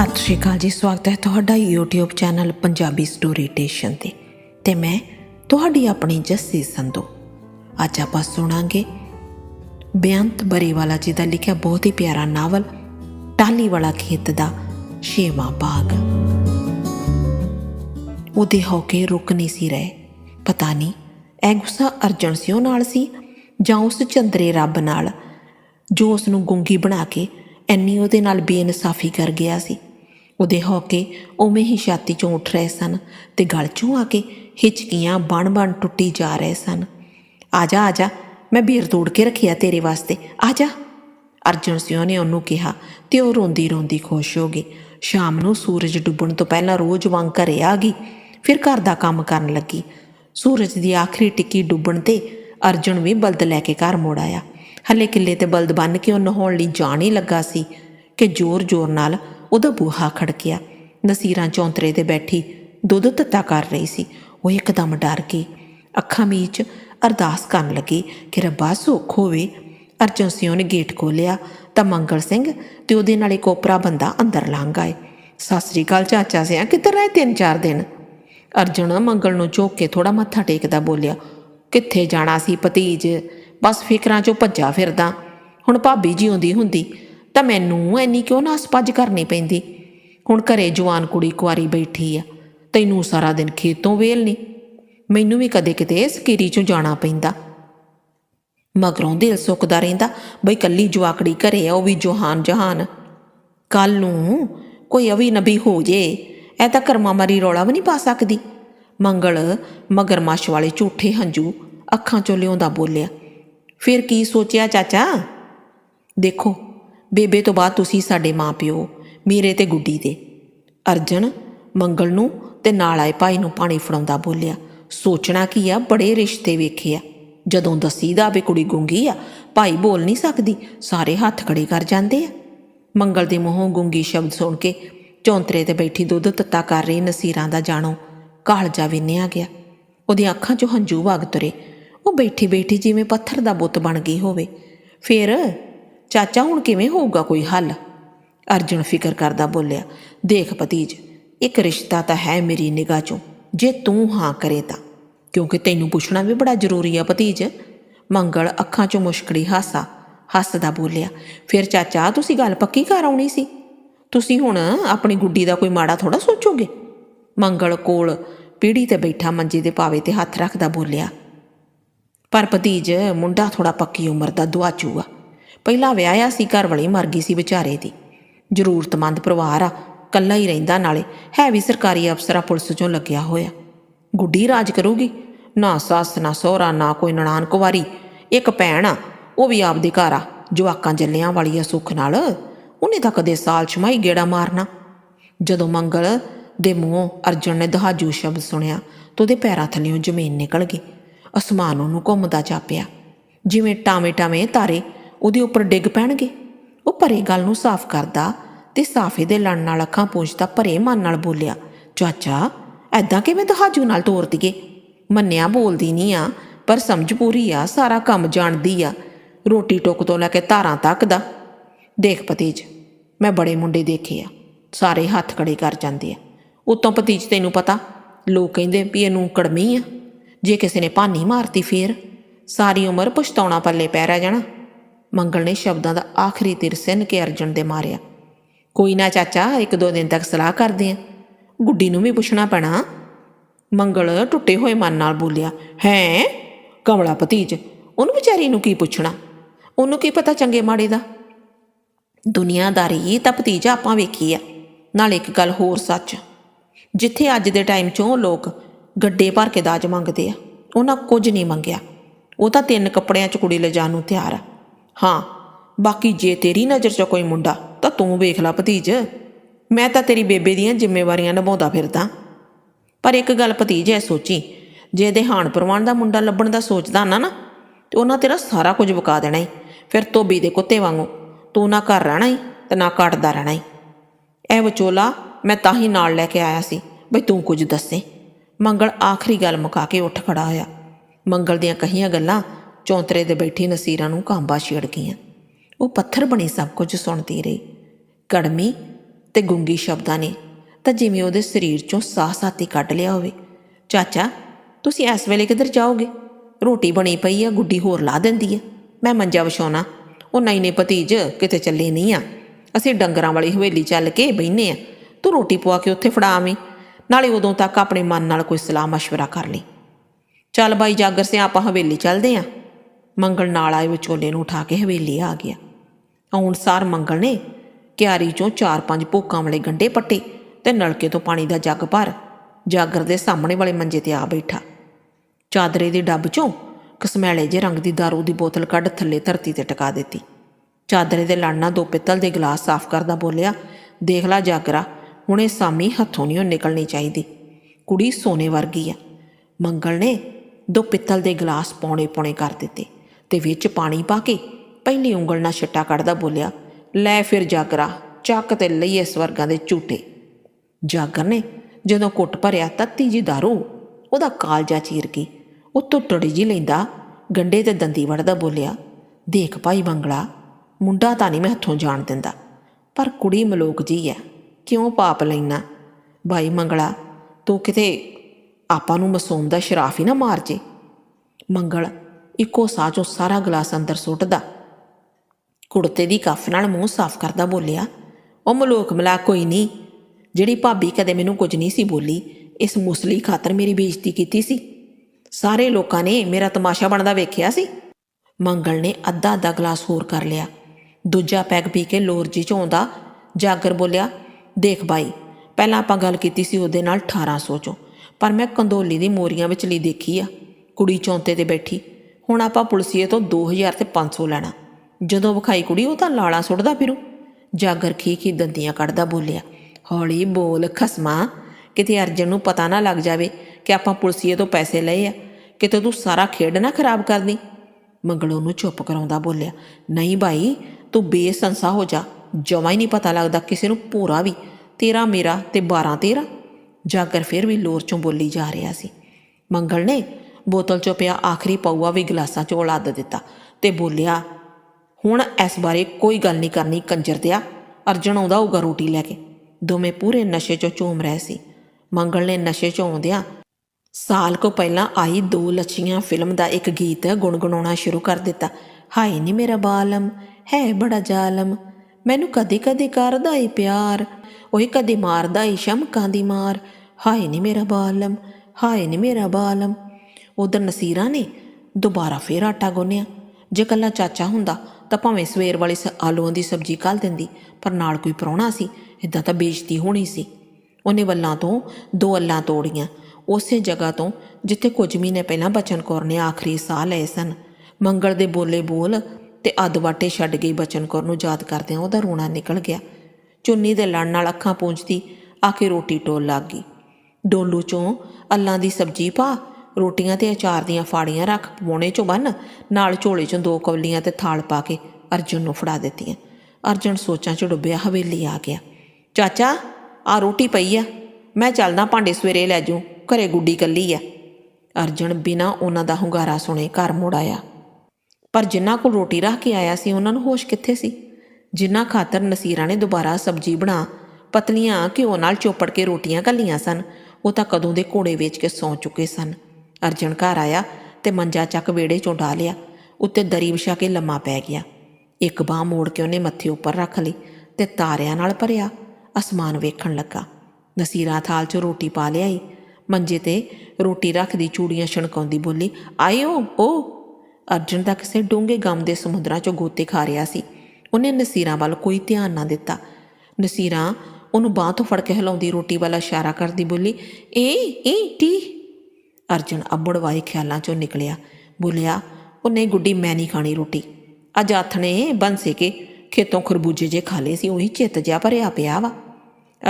ਸਤਿ ਸ਼੍ਰੀ ਅਕਾਲ ਜੀ, ਸਵਾਗਤ ਹੈ ਤੁਹਾਡਾ YouTube channel Punjabi story station ਤੇ ਤੇ ਮੈਂ ਤੁਹਾਡੀ ਆਪਣੀ ਜੱਸੀ ਸੰਧੂ। ਅੱਜ ਆਪਾਂ ਸੁਣਾਂਗੇ ਬੇਅੰਤ ਬਰੇਵਾਲਾ ਜੀ ਦਾ ਲਿਖਿਆ ਬਹੁਤ ਹੀ ਪਿਆਰਾ ਨਾਵਲ ਟਾਲੀ ਵਾਲਾ ਖੇਤ ਦਾ ਛੇਵਾਂ ਬਾਗ। ਉਹਦੇ ਹੌਕੇ ਰੁਕ ਨਹੀਂ ਸੀ ਰਹੇ। ਪਤਾ ਨਹੀਂ ਇਹ ਗੁੱਸਾ ਅਰਜਨ ਸਿਓ ਨਾਲ ਸੀ ਜਾਂ ਉਸ ਚੰਦਰੇ ਰੱਬ ਨਾਲ, ਜੋ ਉਸ ਨੂੰ ਗੁੰਗੀ ਬਣਾ ਕੇ ਐਨੀ ਉਹਦੇ ਨਾਲ ਬੇਇਨਸਾਫੀ ਕਰ ਗਿਆ ਸੀ। ਉਹਦੇ ਹੌਕੇ ਉਵੇਂ ਹੀ ਛਾਤੀ ਚੋਂ ਉੱਠ ਰਹੇ ਸਨ ਤੇ ਗਲ ਚੋਂ ਆ ਕੇ ਹਿਚਕੀਆਂ ਬਣ-ਬਣ ਟੁੱਟੀ ਜਾ ਰਹੇ ਸਨ। ਆ ਜਾ ਆ ਜਾ ਮੈਂ ਬੀਰ ਤੋੜ ਕੇ ਰੱਖਿਆ ਤੇਰੇ ਵਾਸਤੇ। ਆ ਜਾ ਅਰਜਨ ਸਿਓ ਨੇ ਉਹਨੂੰ ਕਿਹਾ ਤੇ ਉਹ ਰੋਂਦੀ ਰੋਂਦੀ ਖੁਸ਼ ਹੋ ਗਈ। ਸ਼ਾਮ ਨੂੰ ਸੂਰਜ ਡੁੱਬਣ ਤੋਂ ਪਹਿਲਾਂ ਰੋਜ਼ ਵਾਂਗ ਘਰੇ ਆ ਗਈ, ਫਿਰ ਘਰ ਦਾ ਕੰਮ ਕਰਨ ਲੱਗੀ। ਸੂਰਜ ਦੀ ਆਖਰੀ ਟਿੱਕੀ ਡੁੱਬਣ ਤੇ ਅਰਜਨ ਵੀ ਬਲਦ ਲੈ ਕੇ ਘਰ ਮੁੜ ਆਇਆ। ਹਲੇ ਕਿੱਲੇ ਤੇ ਬਲਦ ਬੰਨ ਕੇ ਉਹ ਨਹਾਉਣ ਲਈ ਜਾਣ ਹੀ ਲੱਗਾ ਸੀ ਕਿ ਜ਼ੋਰ-ਜ਼ੋਰ ਨਾਲ ਉਹਦਾ ਬੂਹਾ ਖੜਕਿਆ ਨਸੀਰਾਂ ਚੌਂਤਰੇ ਤੇ ਬੈਠੀ ਦੁੱਧ ਤੱਤਾ ਕਰ ਰਹੀ ਸੀ। ਉਹ ਇੱਕਦਮ ਡਰ ਗਈ। ਅੱਖਾਂ ਮੀਚ ਅਰਦਾਸ ਕਰਨ ਲੱਗੀ ਕਿ ਰੱਬਾ ਸੁੱਖ ਹੋਵੇ। ਅਰਜਨ ਸਿੰਘ ਨੇ ਗੇਟ ਖੋਲਿਆ ਤਾਂ ਮੰਗਲ ਸਿੰਘ ਤੇ ਉਹਦੇ ਨਾਲ ਇੱਕ ਓਪਰਾ ਬੰਦਾ ਅੰਦਰ ਲੰਘ ਆਏ। ਸਤਿ ਸ੍ਰੀ ਅਕਾਲ ਚਾਚਾ ਸਿਆ, ਕਿੱਧਰ ਰਹੇ ਤਿੰਨ ਚਾਰ ਦਿਨ? ਅਰਜਨ ਮੰਗਲ ਨੂੰ ਝੋਕ ਕੇ ਥੋੜਾ ਮੱਥਾ ਟੇਕਦਾ ਬੋਲਿਆ, ਕਿੱਥੇ ਜਾਣਾ ਸੀ ਭਤੀਜ? ਬਸ ਫਿਕਰਾਂ ਚੋਂ ਭੱਜਾ ਫਿਰਦਾ। ਹੁਣ ਭਾਬੀ ਜੀ ਆਉਂਦੀ ਹੁੰਦੀ। ਤਾਂ ਮੈਨੂੰ ਐਨੀ ਕਿਉਂ ਨਾ ਸਪੱਜ ਕਰਨੀ ਪੈਂਦੀ? ਹੁਣ ਘਰੇ ਜਵਾਨ ਕੁੜੀ ਕੁਆਰੀ ਬੈਠੀ ਆ, ਤੈਨੂੰ ਸਾਰਾ ਦਿਨ ਖੇਤੋਂ ਵੇਲ ਨਹੀਂ ਮੈਨੂੰ ਵੀ ਕਦੇ ਕਿਤੇ ਸਕੀਰੀ ਚੋਂ ਜਾਣਾ ਪੈਂਦਾ। ਮਗਰੋਂ ਦਿਲ ਸੁੱਕਦਾ ਰਹਿੰਦਾ, ਬਈ ਕੱਲੀ ਜਵਾਕੜੀ ਘਰੇ ਆ, ਉਹ ਵੀ ਜਹਾਨ ਜਹਾਨ। ਕੱਲ ਨੂੰ ਕੋਈ ਅਵੀ ਨਬੀ ਹੋ ਜੇ ਐ ਤਾਂ ਕਰਮਾ ਮਾਰੀ ਰੌਲਾ ਵੀ ਨਹੀਂ ਪਾ ਸਕਦੀ। ਮੰਗਲ ਮਗਰਮੱਛ ਵਾਲੇ ਝੂਠੇ ਹੰਝੂ ਅੱਖਾਂ ਚੋਂ ਲਿਆਉਂਦਾ ਬੋਲਿਆ। ਫਿਰ ਕੀ ਸੋਚਿਆ ਚਾਚਾ? ਦੇਖੋ ਬੇਬੇ ਤੋਂ ਬਾਅਦ ਤੁਸੀਂ ਸਾਡੇ ਮਾਪਿਓ ਮੇਰੇ ਤੇ ਗੁੱਡੀ ਦੇ। ਅਰਜਨ ਮੰਗਲ ਨੂੰ ਤੇ ਨਾਲ ਆਏ ਭਾਈ ਨੂੰ ਪਾਣੀ ਫੜਾਉਂਦਾ ਬੋਲਿਆ, ਸੋਚਣਾ ਕੀ ਆ, ਬੜੇ ਰਿਸ਼ਤੇ ਵੇਖੇ ਆ। ਜਦੋਂ ਦਸੀਦਾ ਵੀ ਕੁੜੀ ਗੁੰਗੀ ਆ, ਭਾਈ ਬੋਲ ਨਹੀਂ ਸਕਦੀ, ਸਾਰੇ ਹੱਥ ਖੜੇ ਕਰ ਜਾਂਦੇ ਆ। ਮੰਗਲ ਦੇ ਮੂੰਹੋਂ ਗੁੰਗੀ ਸ਼ਬਦ ਸੁਣ ਕੇ ਚੌਂਤਰੇ ਤੇ ਬੈਠੀ ਦੁੱਧ ਤੱਤਾ ਕਰ ਰਹੀ ਨਸੀਰਾਂ ਦਾ ਜਾਣੋ, ਕਾਲਜਾ ਵਿੰਨਿਆ ਗਿਆ। ਉਹਦੀਆਂ ਅੱਖਾਂ 'ਚੋਂ ਹੰਝੂ ਵਗ ਤੁਰੇ। ਉਹ ਬੈਠੀ ਬੈਠੀ ਜਿਵੇਂ ਪੱਥਰ ਦਾ ਬੁੱਤ ਬਣ ਗਈ ਹੋਵੇ। ਫਿਰ ਚਾਚਾ ਹੁਣ ਕਿਵੇਂ ਹੋਊਗਾ ਕੋਈ ਹੱਲ? ਅਰਜੁਨ ਫਿਕਰ ਕਰਦਾ ਬੋਲਿਆ, ਦੇਖ ਭਤੀਜ, ਇੱਕ ਰਿਸ਼ਤਾ ਤਾਂ ਹੈ ਮੇਰੀ ਨਿਗਾਹ 'ਚੋਂ, ਜੇ ਤੂੰ ਹਾਂ ਕਰੇ ਤਾਂ। ਕਿਉਂਕਿ ਤੈਨੂੰ ਪੁੱਛਣਾ ਵੀ ਬੜਾ ਜ਼ਰੂਰੀ ਆ ਭਤੀਜ। ਮੰਗਲ ਅੱਖਾਂ 'ਚੋਂ ਮੁਸ਼ਕੜੀ ਹਾਸਾ, ਹੱਸਦਾ ਬੋਲਿਆ, ਫਿਰ ਚਾਚਾ, ਤੁਸੀਂ ਗੱਲ ਪੱਕੀ ਕਰ ਆਉਣੀ ਸੀ? ਤੁਸੀਂ ਹੁਣ ਆਪਣੀ ਗੁੱਡੀ ਦਾ ਕੋਈ ਮਾੜਾ ਥੋੜਾ ਸੋਚੋਗੇ? ਮੰਗਲ ਕੋਲ ਪੀੜੀ ਤੇ ਬੈਠਾ ਮੰਜੇ ਦੇ ਪਾਵੇ ਤੇ ਹੱਥ ਰੱਖਦਾ ਬੋਲਿਆ, ਪਰ ਭਤੀਜ, ਮੁੰਡਾ ਥੋੜਾ ਪੱਕੀ ਉਮਰ ਦਾ ਦੁਆਚੂ ਆ। ਪਹਿਲਾਂ ਵਿਆਹਿਆ ਸੀ, ਘਰ ਵਾਲੀ ਮਰ ਗਈ ਸੀ ਵਿਚਾਰੇ ਦੀ। ਜ਼ਰੂਰਤਮੰਦ ਪਰਿਵਾਰ ਆ ਕੱਲਾ ਹੀ ਰਹਿੰਦਾ ਨਾਲੇ, ਹੈ ਵੀ ਸਰਕਾਰੀ ਅਫਸਰਾਂ ਪੁਲਿਸ ਚੋਂ ਲੱਗਿਆ ਹੋਇਆ। ਗੁੱਡੀ ਰਾਜ ਕਰੂਗੀ? ਨਾ ਸੱਸ, ਨਾ ਸਹੁਰਾ, ਨਾ ਕੋਈ ਨਨਾਣ ਕੁਵਾਰੀ ਇੱਕ ਭੈਣ ਆ, ਉਹ ਵੀ ਆਪਦੇ ਘਰ ਆ, ਜਵਾਕਾਂ ਜੱਲਿਆਂ ਵਾਲੀ ਆ ਸੁੱਖ ਨਾਲ। ਉਹਨੇ ਤਾਂ ਕਦੇ ਸਾਲ ਛਮਾਈ ਗੇੜਾ ਮਾਰਨਾ। ਜਦੋਂ ਮੰਗਲ ਦੇ ਮੂੰਹੋਂ ਅਰਜਨ ਨੇ ਦਹਾਜੂ ਸ਼ਬਦ ਸੁਣਿਆ, ਤਾਂ ਉਹਦੇ ਪੈਰਾਂ ਥੱਲੇੋਂ ਜ਼ਮੀਨ ਨਿਕਲ ਗਈ। ਅਸਮਾਨ ਉਹਨੂੰ ਘੁੰਮਦਾ ਜਾਪਿਆ ਜਿਵੇਂ ਟਾਵੇਂ ਟਾਵੇਂ ਤਾਰੇ ਉਹਦੇ ਉੱਪਰ ਡਿੱਗ ਪੈਣਗੇ। ਉਹ ਭਰੇ ਗੱਲ ਨੂੰ ਸਾਫ਼ ਕਰਦਾ ਤੇ ਸਾਫੇ ਦੇ ਲੜਨ ਨਾਲ ਅੱਖਾਂ ਪੂੰਝਦਾ ਭਰੇ ਮਨ ਨਾਲ ਬੋਲਿਆ, ਚਾਚਾ ਐਦਾਂ ਕਿਵੇਂ ਦਹਾਜੂ ਨਾਲ ਤੋਰ ਦਈਏ? ਮੰਨਿਆ ਬੋਲਦੀ ਨਹੀਂ ਆ, ਪਰ ਸਮਝ ਪੂਰੀ ਆ, ਸਾਰਾ ਕੰਮ ਜਾਣਦੀ ਆ। ਰੋਟੀ ਟੁੱਕ ਤੋਂ ਲੈ ਕੇ ਧਾਰਾਂ ਤੱਕ ਦਾ। ਦੇਖ ਭਤੀਜ, ਮੈਂ ਬੜੇ ਮੁੰਡੇ ਦੇਖੇ ਆ, ਸਾਰੇ ਹੱਥ ਖੜੇ ਕਰ ਜਾਂਦੇ ਆ। ਉਤੋਂ ਭਤੀਜ ਤੈਨੂੰ ਪਤਾ, ਲੋਕ ਕਹਿੰਦੇ ਵੀ ਇਹਨੂੰ ਕੜਮੀ ਆ। ਜੇ ਕਿਸੇ ਨੇ ਭਾਨੀ ਮਾਰਤੀ ਫੇਰ, ਸਾਰੀ ਉਮਰ ਪਛਤਾਉਣਾ ਪੱਲੇ ਪੈ ਰਹਿ ਜਾਣਾ। ਮੰਗਲ ਨੇ ਸ਼ਬਦਾਂ ਦਾ ਆਖਰੀ ਤਿਰ ਸਿੰਨ ਕੇ ਅਰਜਨ ਦੇ ਮਾਰਿਆ। ਕੋਈ ਨਾ ਚਾਚਾ, ਇੱਕ ਦੋ ਦਿਨ ਤੱਕ ਸਲਾਹ ਕਰਦੇ ਆ। ਗੁੱਡੀ ਨੂੰ ਵੀ ਪੁੱਛਣਾ ਪੈਣਾ ਮੰਗਲ ਟੁੱਟੇ ਹੋਏ ਮਨ ਨਾਲ ਬੋਲਿਆ, ਹੈ? ਕਮਲਾ ਭਤੀਜ, ਉਹਨੂੰ ਵਿਚਾਰੀ ਨੂੰ ਕੀ ਪੁੱਛਣਾ? ਉਹਨੂੰ ਕੀ ਪਤਾ ਚੰਗੇ ਮਾੜੇ ਦਾ? ਦੁਨੀਆਦਾਰੀ ਤਾਂ ਭਤੀਜਾ ਆਪਾਂ ਵੇਖੀ ਆ। ਨਾਲ ਇੱਕ ਗੱਲ ਹੋਰ ਸੱਚ, ਜਿੱਥੇ ਅੱਜ ਦੇ ਟਾਈਮ 'ਚੋਂ ਲੋਕ ਗੱਡੇ ਭਰ ਕੇ ਦਾਜ ਮੰਗਦੇ ਆ, ਉਹਨਾਂ ਕੁਝ ਨਹੀਂ ਮੰਗਿਆ। ਉਹ ਤਾਂ ਤਿੰਨ ਕੱਪੜਿਆਂ 'ਚ ਕੁੜੀ ਲਿਜਾਣ ਨੂੰ ਤਿਆਰ ਆ। ਹਾਂ, ਬਾਕੀ ਜੇ ਤੇਰੀ ਨਜ਼ਰ 'ਚ ਕੋਈ ਮੁੰਡਾ, ਤਾਂ ਤੂੰ ਵੇਖ ਲੈ ਭਤੀਜ। ਮੈਂ ਤਾਂ ਤੇਰੀ ਬੇਬੇ ਦੀਆਂ ਜ਼ਿੰਮੇਵਾਰੀਆਂ ਨਿਭਾਉਂਦਾ ਫਿਰਦਾ। ਪਰ ਇੱਕ ਗੱਲ ਭਤੀਜ ਐ ਸੋਚੀ, ਜੇ ਇਹਦੇ ਹਾਣ ਪ੍ਰਵਾਨ ਦਾ ਮੁੰਡਾ ਲੱਭਣ ਦਾ ਸੋਚਦਾ ਨਾ ਨਾ, ਤੇ ਉਹਨਾਂ ਤੇਰਾ ਸਾਰਾ ਕੁਝ ਵਕਾ ਦੇਣਾ ਈ। ਫਿਰ ਧੋਬੀ ਦੇ ਕੁੱਤੇ ਵਾਂਗੂ, ਤੂੰ ਨਾ ਘਰ ਰਹਿਣਾ ਈ ਤੇ ਨਾ ਕੱਟਦਾ ਰਹਿਣਾ ਈ। ਇਹ ਵਿਚੋਲਾ ਮੈਂ ਤਾਂ ਹੀ ਨਾਲ ਲੈ ਕੇ ਆਇਆ ਸੀ, ਬਈ ਤੂੰ ਕੁਝ ਦੱਸੇ। ਮੰਗਲ ਆਖਰੀ ਗੱਲ ਮੁਕਾ ਕੇ ਉੱਠ ਖੜਾ ਹੋਇਆ। ਮੰਗਲ ਦੀਆਂ ਕਹੀਆਂ ਗੱਲਾਂ ਚੌਂਤਰੇ ਦੇ ਬੈਠੀ ਨਸੀਰਾਂ ਨੂੰ ਕਾਂਬਾ ਛੇੜ ਗਈਆਂ। ਉਹ ਪੱਥਰ ਬਣੀ ਸਭ ਕੁਝ ਸੁਣਦੀ ਰਹੀ। ਕੜਮੀ ਤੇ ਗੁੰਗੀ ਸ਼ਬਦਾਂ ਨੇ ਤਾਂ ਜਿਵੇਂ ਉਹਦੇ ਸਰੀਰ ਚੋਂ ਸਾਹ ਸਾਤੀ ਕੱਢ ਲਿਆ ਹੋਵੇ। ਚਾਚਾ, ਤੁਸੀਂ ਇਸ ਵੇਲੇ ਕਿੱਧਰ ਜਾਓਗੇ? ਰੋਟੀ ਬਣੀ ਪਈ ਆ, ਗੁੱਡੀ ਹੋਰ ਲਾ ਦਿੰਦੀ ਆ। ਮੈਂ ਮੰਜਾ ਵਿਛਾਉਣਾ। ਉਹ ਨਹੀਂ ਨੇ ਭਤੀਜ, ਕਿਤੇ ਚੱਲੇ ਨਹੀਂ ਆ। ਅਸੀਂ ਡੰਗਰਾਂ ਵਾਲੀ ਹਵੇਲੀ ਚੱਲ ਕੇ ਬਹਿਨੇ ਆ। ਤੂੰ ਰੋਟੀ ਪਵਾ ਕੇ ਉੱਥੇ ਫੜਾਵੀਂ ਨਾਲੇ ਉਦੋਂ ਤੱਕ ਆਪਣੇ ਮਨ ਨਾਲ ਕੋਈ ਸਲਾਹ ਮਸ਼ਵਰਾ ਕਰ ਲਈ। ਚੱਲ ਬਾਈ ਜਾਗਰ ਸਿਆ, ਆਪਾਂ ਹਵੇਲੀ ਚੱਲਦੇ ਆਂ। ਮੰਗਲ ਨਾਲ ਆਏ ਵਿਚੋਲੇ ਨੂੰ ਉਠਾ ਕੇ ਹਵੇਲੀ ਆ ਗਿਆ। ਆਉਣ ਸਾਰ ਮੰਗਲ ਨੇ ਕਿਆਰੀ ਚੋਂ ਚਾਰ ਪੰਜ ਭੋਕਾਂ ਵਾਲੇ ਗੰਡੇ ਪੱਟੇ ਤੇ ਨਲਕੇ ਤੋਂ ਪਾਣੀ ਦਾ ਜੱਗ ਭਰ ਜਾਗਰ ਦੇ ਸਾਹਮਣੇ ਵਾਲੇ ਮੰਜੇ ਤੇ ਆ ਬੈਠਾ। ਚਾਦਰੇ ਦੇ ਡੱਬ ਚੋਂ ਕਸਮੈਲੇ ਜੇ ਰੰਗ ਦੀ ਦਾਰੂ ਦੀ ਬੋਤਲ ਕੱਢ ਥੱਲੇ ਧਰਤੀ ਤੇ ਟਿਕਾ ਦਿੱਤੀ। ਚਾਦਰੇ ਦੇ ਲੜਨਾ ਦੋ ਪਿੱਤਲ ਦੇ ਗਲਾਸ ਸਾਫ਼ ਕਰਦਾ ਬੋਲਿਆ, ਦੇਖ ਲੈ ਜਾਗਰਾ, ਹੁਣੇ ਸਾਮੀ ਹੱਥੋਂ ਨਹੀਂ ਉਹ ਨਿਕਲਣੀ ਚਾਹੀਦੀ। ਕੁੜੀ ਸੋਨੇ ਵਰਗੀ ਆ। ਮੰਗਲ ਨੇ ਦੋ ਪਿੱਤਲ ਦੇ ਗਲਾਸ ਪੌਣੇ ਪੌਣੇ ਕਰ ਦਿੱਤੇ। ਤੇ ਵਿੱਚ ਪਾਣੀ ਪਾ ਕੇ ਪਹਿਲੀ ਉਂਗਲ ਨਾਲ ਛੱਟਾ ਕੱਢਦਾ ਬੋਲਿਆ, ਲੈ ਫਿਰ ਜਾਗਰਾ, ਚੱਕ ਤੇ ਲਈਏ ਸਵਰਗਾਂ ਦੇ ਝੂਟੇ। ਜਾਗਰ ਨੇ ਜਦੋਂ ਕੁੱਟ ਭਰਿਆ ਤੱਤੀ ਜੀ ਦਾਰੂ, ਉਹਦਾ ਕਾਲਜਾ ਚੀਰ ਕੇ ਉੱਤੋਂ ਟੜੀ ਜੀ ਲੈਂਦਾ ਗੰਡੇ ਤੇ ਦੰਦੀ ਵੜਦਾ ਬੋਲਿਆ, ਦੇਖ ਭਾਈ ਬੰਗਲਾ, ਮੁੰਡਾ ਤਾਂ ਨਹੀਂ ਮੈਂ ਹੱਥੋਂ ਜਾਣ ਦਿੰਦਾ, ਪਰ ਕੁੜੀ ਮਲੋਕ ਜੀ ਐ, ਕਿਉਂ ਪਾਪ ਲੈਣਾ ਭਾਈ ਮੰਗਲਾ, ਤੂੰ ਕਿਤੇ ਆਪਾਂ ਨੂੰ ਮਾਸੂਮ ਦਾ ਸ਼ਰਾਫ ਹੀ ਨਾ ਮਾਰ ਜੇ। ਮੰਗਲ ਇੱਕੋ ਸਾਹ ਚੋਂ ਸਾਰਾ ਗਲਾਸ ਅੰਦਰ ਸੁੱਟਦਾ। ਕੁੜਤੇ ਦੀ ਕਫ ਨਾਲ ਮੂੰਹ ਸਾਫ਼ ਕਰਦਾ ਬੋਲਿਆ, ਉਹ ਮਲੋਕ ਮਲਾ, ਕੋਈ ਨਹੀਂ। ਜਿਹੜੀ ਭਾਬੀ ਕਦੇ ਮੈਨੂੰ ਕੁਝ ਨਹੀਂ ਸੀ ਬੋਲੀ, ਇਸ ਮੁਸਲੀ ਖਾਤਰ ਮੇਰੀ ਬੇਇੱਜ਼ਤੀ ਕੀਤੀ ਸੀ। ਸਾਰੇ ਲੋਕਾਂ ਨੇ ਮੇਰਾ ਤਮਾਸ਼ਾ ਬਣਦਾ ਵੇਖਿਆ ਸੀ। ਮੰਗਲ ਨੇ ਅੱਧਾ ਅੱਧਾ ਗਲਾਸ ਹੋਰ ਕਰ ਲਿਆ। ਦੂਜਾ ਪੈਗ ਪੀ ਕੇ ਲੋਰ ਜੀ ਚ ਆਉਂਦਾ, ਜਾਗਰ ਬੋਲਿਆ, ਦੇਖ ਬਾਈ, ਪਹਿਲਾਂ ਆਪਾਂ ਗੱਲ ਕੀਤੀ ਸੀ ਉਹਦੇ ਨਾਲ 1800 ਚੋਂ, ਪਰ ਮੈਂ ਕੰਦੋਲੀ ਦੀ ਮੋਰੀਆਂ ਵਿੱਚ ਲਈ ਦੇਖੀ ਆ। ਕੁੜੀ ਚੌਂਤੇ ਤੇ ਬੈਠੀ ਹੁਣ ਆਪਾਂ ਪੁਲਸੀਏ ਤੋਂ 2000 ਤੇ 500 ਲੈਣਾ। ਜਦੋਂ ਵਿਖਾਈ ਕੁੜੀ, ਉਹ ਤਾਂ ਲਾਲਾ ਸੁੱਟਦਾ ਫਿਰੂ। ਜਾਗਰ ਖੀ ਖੀ ਦੰਦੀਆਂ ਕੱਢਦਾ ਬੋਲਿਆ, ਹੌਲੀ ਬੋਲ ਖਸਮਾ, ਕਿਤੇ ਅਰਜਨ ਨੂੰ ਪਤਾ ਨਾ ਲੱਗ ਜਾਵੇ ਕਿ ਆਪਾਂ ਪੁਲਸੀਏ ਤੋਂ ਪੈਸੇ ਲਏ ਆ, ਕਿਤੇ ਤੂੰ ਸਾਰਾ ਖੇਡ ਨਾ ਖਰਾਬ ਕਰਦੀ ਮੰਗਲੋ ਨੂੰ ਚੁੱਪ ਕਰਾਉਂਦਾ ਬੋਲਿਆ, ਨਹੀਂ ਭਾਈ ਤੂੰ ਬੇਸੰਸਾ ਹੋ ਜਾ, ਜਮਾ ਹੀ ਨਹੀਂ ਪਤਾ ਲੱਗਦਾ ਕਿਸੇ ਨੂੰ ਪੂਰਾ ਵੀ, ਤੇਰਾ ਮੇਰਾ ਤੇ 12 ਤੇਰਾ। ਜਾਗਰ ਫਿਰ ਵੀ ਲੋਰ ਚੋਂ ਬੋਲੀ ਜਾ ਰਿਹਾ ਸੀ। ਮੰਗਲ ਨੇ ਬੋਤਲ ਚੋਂ ਪਿਆ ਆਖਰੀ ਪਊਆ ਵੀ ਗਲਾਸਾਂ ਚੋਂ ਲੱਦ ਦਿੱਤਾ ਤੇ ਬੋਲਿਆ, ਹੁਣ ਇਸ ਬਾਰੇ ਕੋਈ ਗੱਲ ਨਹੀਂ ਕਰਨੀ ਕੰਜਰ ਦਿਆ, ਅਰਜਨ ਆਉਂਦਾ ਹੋਊਗਾ ਰੋਟੀ ਲੈ ਕੇ। ਦੋਵੇਂ ਪੂਰੇ ਨਸ਼ੇ 'ਚੋਂ ਝੂਮ ਰਹੇ ਸੀ। ਮੰਗਲ ਨੇ ਨਸ਼ੇ 'ਚੋਂ ਆਉਂਦਿਆਂ ਸਾਲ ਕੋ ਪਹਿਲਾਂ ਆਈ ਦੋ ਲੱਛੀਆਂ ਫਿਲਮ ਦਾ ਇੱਕ ਗੀਤ ਗੁੰਗੁਣਾਉਣਾ ਸ਼ੁਰੂ ਕਰ ਦਿੱਤਾ। ਹਾਏ ਨੀ ਮੇਰਾ ਬਾਲਮ, ਹੈ ਬੜਾ ਜ਼ਾਲਮ, ਮੈਨੂੰ ਕਦੇ ਕਦੇ ਕਰਦਾ ਏ ਪਿਆਰ ਉਹੀ ਕਦੇ ਮਾਰਦਾ ਏ ਸ਼ਮਕਾਂ ਦੀ ਮਾਰ। ਹਾਏ ਨੀ ਮੇਰਾ ਬਾਲਮ, ਹਾਏ ਨੀ ਮੇਰਾ ਬਾਲਮ ਉਧਰ ਨਸੀਰਾ ਨੇ ਦੁਬਾਰਾ ਫੇਰ ਆਟਾ ਗੁੰਨਿਆ। ਜੇ ਕੱਲਾ ਚਾਚਾ ਹੁੰਦਾ ਤਾਂ ਭਾਵੇਂ ਸਵੇਰ ਵਾਲੀ ਸ- ਆਲੂਆਂ ਦੀ ਸਬਜ਼ੀ ਕੱਲ ਦਿੰਦੀ, ਪਰ ਨਾਲ ਕੋਈ ਪ੍ਰਾਹੁਣਾ ਸੀ ਇਦਾਂ ਤਾਂ ਬੇਇੱਜ਼ਤੀ ਹੋਣੀ ਸੀ। ਉਹਨੇ ਵੱਲਾਂ ਤੋਂ ਦੋ ਅੱਲਾਂ ਤੋੜੀਆਂ। ਉਸੇ ਜਗ੍ਹਾ ਤੋਂ ਜਿੱਥੇ ਕੁਝ ਮਹੀਨੇ ਪਹਿਲਾਂ ਬਚਨ ਕੌਰ ਨੇ ਆਖਰੀ ਸਾਹ ਲਏ ਸਨ, ਮੰਗਲ ਦੇ ਬੋਲੇ ਬੋਲ ਤੇ ਅੱਧ ਵਾਟੇ ਛੱਡ ਗਈ ਬਚਨ ਕੌਰ ਨੂੰ ਯਾਦ ਕਰਦਿਆਂ ਉਹਦਾ ਰੋਣਾ ਨਿਕਲ ਗਿਆ। ਚੁੰਨੀ ਦੇ ਲੜ ਨਾਲ ਅੱਖਾਂ ਪੂੰਝਦੀ, ਆ ਕੇ ਰੋਟੀ ਟੋਲ ਲੱਗ ਗਈ। ਡੋਲੂ ਚੋਂ ਅੱਲਾਂ ਦੀ ਸਬਜ਼ੀ ਪਾ ਰੋਟੀਆਂ ਤੇ ਅਚਾਰ ਦੀਆਂ ਫਾੜੀਆਂ ਰੱਖ ਪਵਾਉਣੇ ਚੋਂ ਬੰਨ, ਨਾਲ ਝੋਲੇ ਚੋਂ ਦੋ ਕਵਲੀਆਂ ਤੇ ਥਾਲ ਪਾ ਕੇ ਅਰਜੁਨ ਨੂੰ ਫੜਾ ਦਿੱਤੀਆਂ। ਅਰਜੁਨ ਸੋਚਾਂ 'ਚ ਡੁੱਬਿਆ, ਹਵੇਲੀ ਆ ਗਿਆ। ਚਾਚਾ ਆ ਰੋਟੀ ਪਈ ਆ। ਮੈਂ ਚੱਲਦਾ ਭਾਂਡੇ ਸਵੇਰੇ ਲੈ ਜੂ, ਘਰੇ ਗੁੱਡੀ ਕੱਲੀ ਆ। ਅਰਜਨ ਬਿਨਾ ਉਹਨਾਂ ਦਾ ਹੁੰਗਾਰਾ ਸੁਣੇ ਘਰ ਮੁੜ ਆਇਆ। ਪਰ ਜਿਨ੍ਹਾਂ ਕੋਲ ਰੋਟੀ ਰੱਖ ਕੇ ਆਇਆ ਸੀ, ਉਹਨਾਂ ਨੂੰ ਹੋਸ਼ ਕਿੱਥੇ ਸੀ? ਜਿਨ੍ਹਾਂ ਖਾਤਰ ਨਸੀਰਾ ਨੇ ਦੁਬਾਰਾ ਸਬਜ਼ੀ ਬਣਾ, ਪਤਲੀਆਂ ਘਿਓ ਨਾਲ ਚੋਪੜ ਕੇ ਰੋਟੀਆਂ ਘੱਲੀਆਂ ਸਨ, ਉਹ ਤਾਂ ਕਦੋਂ ਦੇ ਘੋੜੇ ਵੇਚ ਕੇ ਸੌਂ ਚੁੱਕੇ ਸਨ। ਅਰਜਨ ਘਰ ਆਇਆ ਤੇ ਮੰਜਾ ਚੱਕ ਵੇੜੇ ਚੋਂ ਢਾ ਲਿਆ। ਉੱਤੇ ਦਰੀ ਵਿਛਾ ਕੇ ਲੰਮਾ ਪੈ ਗਿਆ। ਇੱਕ ਬਾਹ ਮੋੜ ਕੇ ਉਹਨੇ ਮੱਥੇ ਉੱਪਰ ਰੱਖ ਲਈ ਤੇ ਤਾਰਿਆਂ ਨਾਲ ਭਰਿਆ। ਅਸਮਾਨ ਵੇਖਣ ਲੱਗਾ। ਨਸੀਰਾ ਥਾਲ 'ਚ ਰੋਟੀ ਪਾ ਲਿਆਈ। ਮੰਜੇ ਤੇ ਰੋਟੀ ਰੱਖਦੀ ਚੂੜੀਆਂ ਛਣਕਾਉਂਦੀ ਬੋਲੀ, ਆਇਓ, ਓ। ਅਰਜਨ ਦਾ ਕਿਸੇ ਡੂੰਘੇ ਗਮ ਦੇ ਸਮੁੰਦਰਾਂ 'ਚੋਂ ਗੋਤੇ ਖਾ ਰਿਹਾ ਸੀ। ਉਹਨੇ ਨਸੀਰਾਂ ਵੱਲ ਕੋਈ ਧਿਆਨ ਨਾ ਦਿੱਤਾ। ਨਸੀਰਾਂ ਉਹਨੂੰ ਬਾਹ ਤੋਂ ਫੜ ਕੇ ਹਿਲਾਉਂਦੀ ਰੋਟੀ ਵੱਲ ਇਸ਼ਾਰਾ ਕਰਦੀ ਬੋਲੀ, ਏ ਏ, ਟੀ। ਅਰਜਨ ਅੱਬੜ ਵਾਏ ਖਿਆਲਾਂ 'ਚੋਂ ਨਿਕਲਿਆ। ਬੋਲਿਆ ਉਹ ਨਹੀਂ ਗੁੱਡੀ ਮੈਂ ਨਹੀਂ ਖਾਣੀ ਰੋਟੀ। ਅੱਜ ਆਥਣੇ ਬੰਸੇ ਕੇ ਖੇਤੋਂ ਖਰਬੂਜੇ ਜੇ ਖਾ ਲਏ ਸੀ, ਉਹੀ ਚਿੱਤ ਜਿਹਾ ਭਰਿਆ ਪਿਆ ਵਾ।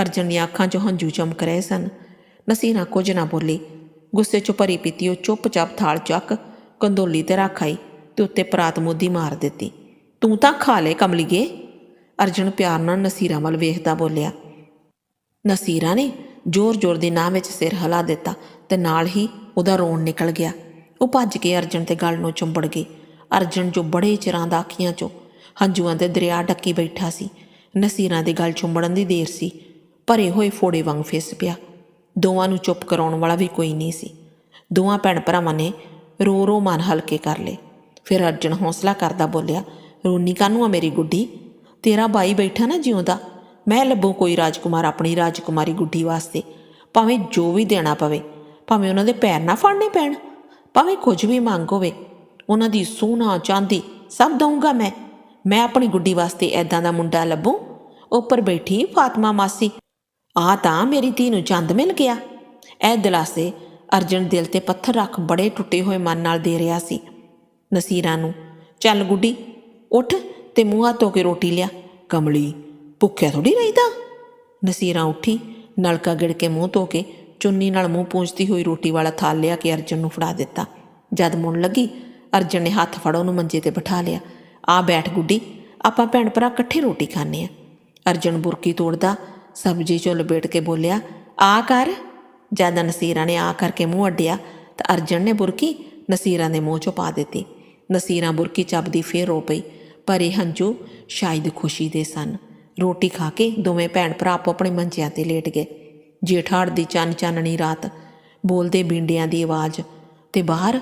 ਅਰਜਨ ਦੀਆਂ ਅੱਖਾਂ 'ਚੋਂ ਹੰਝੂ ਚਮਕ ਰਹੇ ਸਨ। ਨਸੀਨਾ ਕੁਝ ਨਾ ਬੋਲੀ। ਗੁੱਸੇ 'ਚ ਭਰੀ ਪੀਤੀ ਉਹ ਚੁੱਪਚਾਪ ਥਾਲ ਚੱਕ ਕੰਦੋਲੀ ਤੇ ਰੱਖ ਆਈ ਤੇ ਉੱਤੇ ਪਰਾਤ ਮੋਦੀ ਮਾਰ ਦਿੱਤੀ। ਤੂੰ ਤਾਂ ਖਾ ਲੈ ਕਮਲੀਏ। ਅਰਜਨ ਪਿਆਰ ਨਾਲ ਨਸੀਰਾ ਵੱਲ ਵੇਖਦਾ ਬੋਲਿਆ। ਨਸੀਰਾ ਨੇ ਜ਼ੋਰ-ਜ਼ੋਰ ਦੀ ਨਾਂ ਵਿੱਚ ਸਿਰ ਹਿਲਾ ਦਿੱਤਾ ਤੇ ਨਾਲ ਹੀ ਉਹਦਾ ਰੋਣ ਨਿਕਲ ਗਿਆ। ਉਹ ਭੱਜ ਕੇ ਅਰਜਨ ਤੇ ਗਲ ਨੂੰ ਚੁੰਬੜ ਗਈ। ਅਰਜਨ ਜੋ ਬੜੇ ਚਿਰਾਂ ਦਾ ਅੱਖੀਆਂ ਚੋਂ ਹੰਝੂਆਂ ਦੇ ਦਰਿਆ ਡੱਕੀ ਬੈਠਾ ਸੀ, ਨਸੀਰਾਂ ਦੇ ਗਲ ਚੁੰਬੜਨ ਦੀ ਦੇਰ ਸੀ ਭਰੇ ਹੋਏ ਫੋੜੇ ਵਾਂਗ ਫਿਸ ਪਿਆ। ਦੋਵਾਂ ਨੂੰ ਚੁੱਪ ਕਰਾਉਣ ਵਾਲਾ ਵੀ ਕੋਈ ਨਹੀਂ ਸੀ। ਦੋਵਾਂ ਭੈਣ ਭਰਾਵਾਂ ਨੇ ਰੋ ਰੋ ਮਨ ਹਲਕੇ ਕਰ ਲਏ। ਫਿਰ ਅਰਜਨ ਹੌਸਲਾ ਕਰਦਾ ਬੋਲਿਆ, ਰੋਨੀ ਕਾਨੂੰ ਆ ਮੇਰੀ ਗੁੱਡੀ? ਤੇਰਾ ਬਾਈ ਬੈਠਾ ਨਾ ਜਿਉਂਦਾ। ਮੈਂ ਲੱਭੂ ਕੋਈ ਰਾਜਕੁਮਾਰ ਆਪਣੀ ਰਾਜਕੁਮਾਰੀ ਗੁੱਡੀ ਵਾਸਤੇ। ਭਾਵੇਂ ਜੋ ਵੀ ਦੇਣਾ ਪਵੇ ਭਾਵੇਂ ਉਹਨਾਂ ਦੇ ਪੈਰ ਨਾ ਫੜਨੇ ਪੈਣ, ਭਾਵੇਂ ਕੁਝ ਵੀ ਮੰਗ ਹੋਵੇ, ਉਹਨਾਂ ਦੀ ਸੋਨਾ ਚਾਂਦੀ, ਸਭ ਦਊਂਗਾ ਮੈਂ। ਮੈਂ ਆਪਣੀ ਗੁੱਡੀ ਵਾਸਤੇ ਐਦਾਂ ਦਾ ਮੁੰਡਾ ਲੱਭੂ? ਉੱਪਰ ਬੈਠੀ ਫਾਤਮਾ ਮਾਸੀ। ਆ ਤਾਂ ਮੇਰੀ ਧੀ ਨੂੰ ਚੰਦ ਮਿਲ ਗਿਆ। ਇਹ ਦਿਲਾਸੇ ਅਰਜਨ ਦਿਲ ਤੇ ਪੱਥਰ ਰੱਖ ਬੜੇ ਟੁੱਟੇ ਹੋਏ ਮਨ ਨਾਲ ਦੇ ਰਿਹਾ ਸੀ। ਨਸੀਰਾਂ ਨੂੰ, ਚੱਲ ਗੁੱਡੀ, ਉੱਠ ਤੇ ਮੂੰਹ ਹੱਥ ਧੋ ਕੇ ਰੋਟੀ ਲਿਆ। ਕਮਲੀ, ਭੁੱਖਿਆ ਥੋੜੀ ਰਹੀਦਾ? ਨਸੀਰਾਂ ਉੱਠੀ, ਨਲਕਾ ਗਿੜ ਕੇ ਮੂੰਹ ਧੋ ਕੇ ਚੁੰਨੀ ਨਾਲ ਮੂੰਹ ਪੂੰਝਦੀ ਹੋਈ ਰੋਟੀ ਵਾਲਾ ਥਾਲ ਲਿਆ ਕੇ ਅਰਜਨ ਨੂੰ ਫੜਾ ਦਿੱਤਾ। ਜਦ ਮੁੰਨ ਲੱਗੀ, ਅਰਜਨ ਨੇ ਹੱਥ ਫੜ ਉਹਨੂੰ ਮੰਜੇ ਤੇ ਬਿਠਾ ਲਿਆ। ਆ ਬੈਠ ਗੁੱਡੀ, ਆਪਾਂ ਭੈਣ ਭਰਾ ਇਕੱਠੇ ਰੋਟੀ ਖਾਣੇ ਆ। ਅਰਜਨ ਬੁਰਕੀ ਤੋੜਦਾ, ਸਬਜੀ ਚੋਂ ਲਪੇਟ ਕੇ ਬੋਲਿਆ, ਆ ਕਰ। ਜਦ ਨਸੀਰਾਂ ਨੇ ਆ ਕਰਕੇ ਮੂੰਹ ਅੱਡਿਆ, ਤਾਂ ਅਰਜਨ ਨੇ ਬੁਰਕੀ ਨਸੀਰਾਂ ਦੇ ਮੂੰਹ ਚੋਂ ਪਾ ਦਿੱਤੀ। ਨਸੀਰਾਂ ਬੁਰਕੀ ਚੱਬਦੀ ਫੇਰ ਰੋ ਪਈ, ਪਰ ਇਹ ਹੰਝੂ ਸ਼ਾਇਦ ਖੁਸ਼ੀ ਦੇ ਸਨ। ਰੋਟੀ ਖਾ ਕੇ ਦੋਵੇਂ ਭੈਣ ਭਰਾ ਆਪੋ ਆਪਣੇ ਮੰਜਿਆਂ ਤੇ ਲੇਟ ਗਏ। ਜੇਠਾੜ ਦੀ ਚੰਨ ਚਾਨਣੀ ਰਾਤ ਬੋਲਦੇ ਬਿੰਡਿਆਂ ਦੀ ਆਵਾਜ਼ ਤੇ ਬਾਹਰ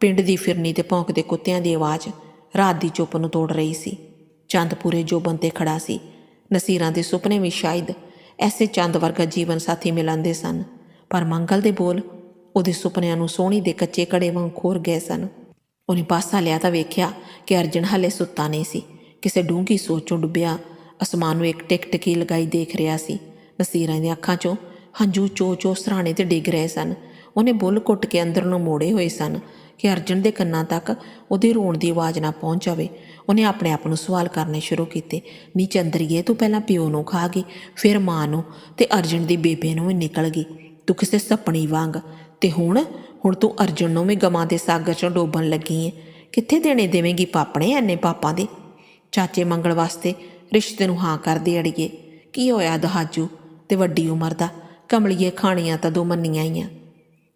ਪਿੰਡ ਦੀ ਫਿਰਨੀ ਤੇ ਭੌਂਕਦੇ ਕੁੱਤਿਆਂ ਦੀ ਆਵਾਜ਼ ਰਾਤ ਦੀ ਚੁੱਪ ਨੂੰ ਤੋੜ ਰਹੀ ਸੀ। ਚੰਦ ਪੂਰੇ ਜੋਬਨ ਤੇ ਖੜਾ ਸੀ, ਨਸੀਰਾਂ ਦੇ ਸੁਪਨੇ ਵੀ ਸ਼ਾਇਦ ਐਸੇ ਚੰਦ ਵਰਗਾ ਜੀਵਨ ਸਾਥੀ ਮਿਲਣਦੇ ਸਨ, ਪਰ ਮੰਗਲ ਦੇ ਬੋਲ ਉਹਦੇ ਸੁਪਨਿਆਂ ਨੂੰ ਸੋਹਣੀ ਦੇ ਕੱਚੇ ਕੜੇ ਵਾਂਗ ਖੋਰ ਗਏ ਸਨ। ਉਹਨੇ ਪਾਸਾ ਲਿਆ ਤਾਂ ਵੇਖਿਆ ਕਿ ਅਰਜਨ ਹਲੇ ਸੁੱਤਾ ਨਹੀਂ ਸੀ, ਕਿਸੇ ਡੂੰਘੀ ਸੋਚ ਚੋਂ ਡੁੱਬਿਆ, ਅਸਮਾਨ ਨੂੰ ਇੱਕ ਟਿਕ ਟਿਕੀ ਲਗਾਈ ਦੇਖ ਰਿਹਾ ਸੀ, ਨਸੀਰਾਂ ਦੀਆਂ ਅੱਖਾਂ ਚੋਂ ਹੰਝੂ ਚੋ ਚੋ ਸਰਾਣੇ ਤੇ ਡਿੱਗ ਰਹੇ ਸਨ। ਉਹਨੇ ਬੁੱਲ ਘੁੱਟ ਕੇ ਅੰਦਰ ਨੂੰ ਮੋੜੇ ਹੋਏ ਸਨ ਕਿ ਅਰਜਨ ਦੇ ਕੰਨਾਂ ਤੱਕ ਉਹਦੇ ਰੋਣ ਦੀ ਆਵਾਜ਼ ਨਾ ਪਹੁੰਚ ਜਾਵੇ। ਉਹਨੇ ਆਪਣੇ ਆਪ ਨੂੰ ਸਵਾਲ ਕਰਨੇ ਸ਼ੁਰੂ ਕੀਤੇ। ਨੀ ਚੰਦਰੀਏ, ਤੂੰ ਪਹਿਲਾਂ ਪਿਓ ਨੂੰ ਖਾ ਗਈ, ਫਿਰ ਮਾਂ ਨੂੰ ਤੇ ਅਰਜਨ ਦੀ ਬੇਬੇ ਨੂੰ ਵੀ ਨਿਕਲ ਗਈ। ਤੂੰ ਕਿਸੇ ਸੱਪਣੀ ਵਾਂਗ। ਤੇ ਹੁਣ? ਹੁਣ ਤੂੰ ਅਰਜਨ ਨੂੰ ਵੀ ਗਮਾਂ ਦੇ ਸਾਗਰ 'ਚੋਂ ਡੋਬਣ ਲੱਗੀ ਏ। ਕਿੱਥੇ ਦੇਣੇ ਦੇਵੇਂਗੀ ਪਾਪਣੇ ਐਨੇ ਪਾਪਾਂ ਦੇ? ਚਾਚੇ ਮੰਗਲ ਵਾਸਤੇ ਰਿਸ਼ਤੇ ਨੂੰ ਹਾਂ ਕਰਦੇ ਅੜੀਏ। ਕੀ ਹੋਇਆ ਦਹਾਜੂ? ਤੇ ਵੱਡੀ ਉਮਰ ਦਾ? ਕਮਲੀਏ ਖਾਣੀਆਂ ਤਾਂ ਦੋ ਮੰਨੀਆਂ ਹੀ ਆ।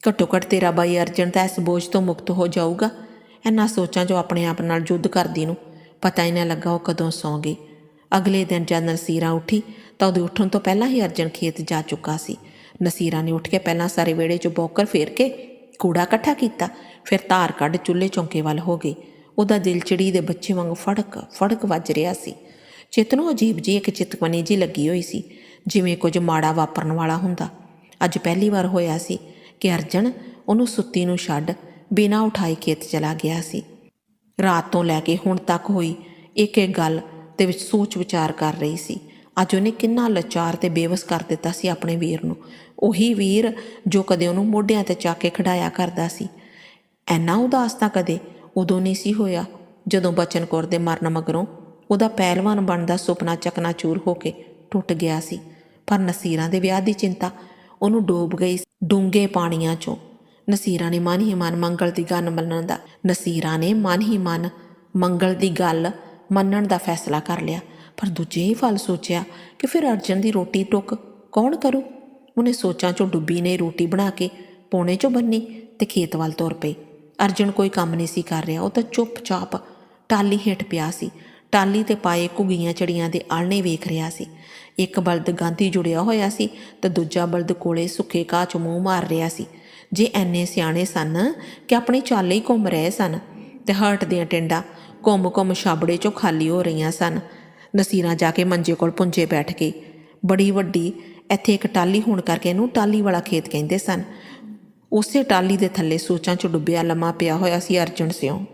ਘੱਟੋ ਘੱਟ ਤੇਰਾ ਬਾਈ ਅਰਜਨ ਤਾਂ ਇਸ ਬੋਝ ਤੋਂ ਮੁਕਤ ਹੋ ਜਾਊਗਾ। ਇਹਨਾਂ ਸੋਚਾਂ ਜੋ ਆਪਣੇ ਆਪ ਨਾਲ ਜੁੱਧ ਕਰਦੀ ਨੂੰ ਪਤਾ ਹੀ ਨਾ ਲੱਗਾ ਉਹ ਕਦੋਂ ਸੌਂ ਗਈ। ਅਗਲੇ ਦਿਨ ਜਦ ਨਸੀਰਾ ਉੱਠੀ ਤਾਂ ਉਹਦੇ ਉੱਠਣ ਤੋਂ ਪਹਿਲਾਂ ਹੀ ਅਰਜਨ ਖੇਤ ਜਾ ਚੁੱਕਾ ਸੀ। ਨਸੀਰਾ ਨੇ ਉੱਠ ਕੇ ਪਹਿਲਾਂ ਸਾਰੇ ਵਿਹੜੇ 'ਚ ਬੌਕਰ ਫੇਰ ਕੇ ਕੂੜਾ ਇਕੱਠਾ ਕੀਤਾ, ਫਿਰ ਧਾਰ ਕੱਢ ਚੁੱਲ੍ਹੇ ਚੌਂਕੇ ਵੱਲ ਹੋ ਗਈ ਉਹਦਾ ਦਿਲ ਚਿੜੀ ਦੇ ਬੱਚੇ ਵਾਂਗ ਫੜਕ ਫੜਕ ਵੱਜ ਰਿਹਾ ਸੀ। ਚਿੱਤ ਨੂੰ ਅਜੀਬ ਜੀ ਇੱਕ ਚਿਤਕਵਨੀ ਜੀ ਲੱਗੀ ਹੋਈ ਸੀ। ਜਿਵੇਂ ਕੁਝ ਮਾੜਾ ਵਾਪਰਨ ਵਾਲਾ ਹੁੰਦਾ। ਅੱਜ ਪਹਿਲੀ ਵਾਰ ਹੋਇਆ ਸੀ ਕਿ ਅਰਜਨ ਉਹਨੂੰ ਸੁੱਤੀ ਨੂੰ ਛੱਡ ਬਿਨਾਂ ਉਠਾਈ ਖੇਤ ਚਲਾ ਗਿਆ ਸੀ। ਰਾਤ ਤੋਂ ਲੈ ਕੇ ਹੁਣ ਤੱਕ ਹੋਈ ਇੱਕ ਇੱਕ ਗੱਲ ਦੇ ਵਿੱਚ ਸੋਚ ਵਿਚਾਰ ਕਰ ਰਹੀ ਸੀ। ਅੱਜ ਉਹਨੇ ਕਿੰਨਾ ਲਾਚਾਰ ਤੇ ਬੇਵਸ ਕਰ ਦਿੱਤਾ ਸੀ ਆਪਣੇ ਵੀਰ ਨੂੰ। ਉਹੀ ਵੀਰ ਜੋ ਕਦੇ ਉਹਨੂੰ ਮੋਢਿਆਂ ਤੇ ਚੱਕ ਕੇ ਖੜਾਇਆ ਕਰਦਾ ਸੀ। ਐਨਾ ਉਦਾਸ ਤਾਂ ਕਦੇ ਉਦੋਂ ਨਹੀਂ ਸੀ ਹੋਇਆ ਜਦੋਂ ਬਚਨ ਕੌਰ ਦੇ ਮਰਨ ਮਗਰੋਂ ਉਹਦਾ ਪਹਿਲਵਾਨ ਬਣਦਾ ਸੁਪਨਾ ਚਕਨਾਚੂਰ ਹੋ ਕੇ ਟੁੱਟ ਗਿਆ ਸੀ। ਪਰ ਨਸੀਰਾਂ ਦੇ ਵਿਆਹ ਦੀ ਚਿੰਤਾ ਉਹਨੂੰ ਡੋਬ ਗਈ ਡੂੰਘੇ ਪਾਣੀਆਂ 'ਚੋਂ ਨਸੀਰਾਂ ਨੇ ਮਨ ਹੀ ਮਨ ਮੰਗਲ ਦੀ ਗੱਲ ਮੰਨਣ ਦਾ, ਨਸੀਰਾਂ ਨੇ ਮਨ ਹੀ ਮਨ ਮੰਗਲ ਦੀ ਗੱਲ ਮੰਨਣ ਦਾ ਫੈਸਲਾ ਕਰ ਲਿਆ। ਪਰ ਦੂਜੇ ਹੀ ਫਲ ਸੋਚਿਆ ਕਿ ਫਿਰ ਅਰਜਨ ਦੀ ਰੋਟੀ ਟੁੱਕ ਕੌਣ ਕਰੂ? ਉਹਨੇ ਸੋਚਾਂ 'ਚੋਂ ਡੁੱਬੀ ਨੇ ਰੋਟੀ ਬਣਾ ਕੇ ਪੌਣੇ 'ਚੋਂ ਬੰਨੀ ਤੇ ਖੇਤ ਵੱਲ ਤੁਰ ਪਈ। ਅਰਜਨ ਕੋਈ ਕੰਮ ਨਹੀਂ ਸੀ ਕਰ ਰਿਹਾ, ਉਹ ਤਾਂ ਚੁੱਪਚਾਪ ਟਾਲੀ ਹੇਠ ਪਿਆ ਸੀ। ਟਾਲੀ ਤੇ ਪਾਏ ਘੁੱਗੀਆਂ ਚੜੀਆਂ ਦੇ ਆਲਣੇ ਵੇਖ ਰਿਹਾ ਸੀ। ਇੱਕ ਬਲਦ ਗਾਂਧੀ ਜੁੜਿਆ ਹੋਇਆ ਸੀ ਤੇ ਦੂਜਾ ਬਲਦ ਕੋਲੇ ਸੁੱਕੇ ਘਾਹ 'ਚ ਮੂੰਹ ਮਾਰ ਰਿਹਾ ਸੀ। ਜੇ ਐਨੇ ਸਿਆਣੇ ਸਨ ਕਿ ਆਪਣੇ ਚਾਲੇ ਹੀ ਘੁੰਮ ਰਹੇ ਸਨ ਤੇ ਹਰਟ ਦੀਆਂ ਟਿੰਡਾਂ ਘੁੰਮ-ਘੁੰਮ ਛਾਬੜੇ 'ਚੋਂ ਖਾਲੀ ਹੋ ਰਹੀਆਂ ਸਨ। ਨਸੀਰਾਂ ਜਾ ਕੇ ਮੰਜੇ ਕੋਲ ਪੁੰਜੇ ਬੈਠ ਗਈ ਬੜੀ ਵੱਡੀ ਇੱਥੇ ਇੱਕ ਟਾਲੀ ਹੋਣ ਕਰਕੇ ਇਹਨੂੰ ਟਾਲੀ ਵਾਲਾ ਖੇਤ ਕਹਿੰਦੇ ਸਨ। ਉਸੇ ਟਾਲੀ ਦੇ ਥੱਲੇ ਸੋਚਾਂ 'ਚ ਡੁੱਬਿਆ ਲੰਮਾ ਪਿਆ ਹੋਇਆ ਸੀ ਅਰਜਨ ਸਿਉਂ।